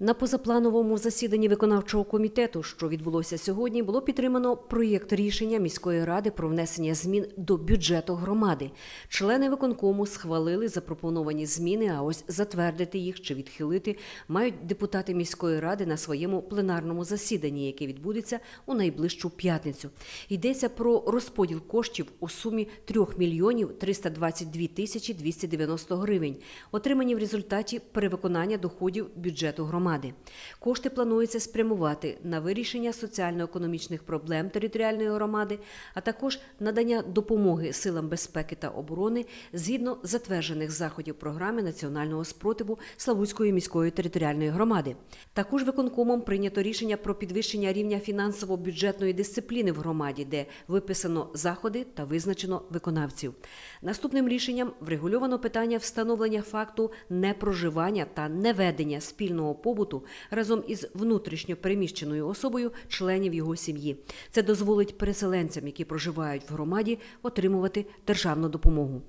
На позаплановому засіданні виконавчого комітету, що відбулося сьогодні, було підтримано проєкт рішення міської ради про внесення змін до бюджету громади. Члени виконкому схвалили запропоновані зміни, а ось затвердити їх чи відхилити мають депутати міської ради на своєму пленарному засіданні, яке відбудеться у найближчу п'ятницю. Йдеться про розподіл коштів у сумі 3 мільйонів 322 тисячі 290 гривень, отримані в результаті перевиконання доходів бюджету громади. Кошти планується спрямувати на вирішення соціально-економічних проблем територіальної громади, а також надання допомоги силам безпеки та оборони згідно затверджених заходів програми національного спротиву Славутської міської територіальної громади. Також виконкомом прийнято рішення про підвищення рівня фінансово-бюджетної дисципліни в громаді, де виписано заходи та визначено виконавців. Наступним рішенням врегульовано питання встановлення факту непроживання та неведення спільного побуту разом із внутрішньо переміщеною особою членів його сім'ї. Це дозволить переселенцям, які проживають в громаді, отримувати державну допомогу.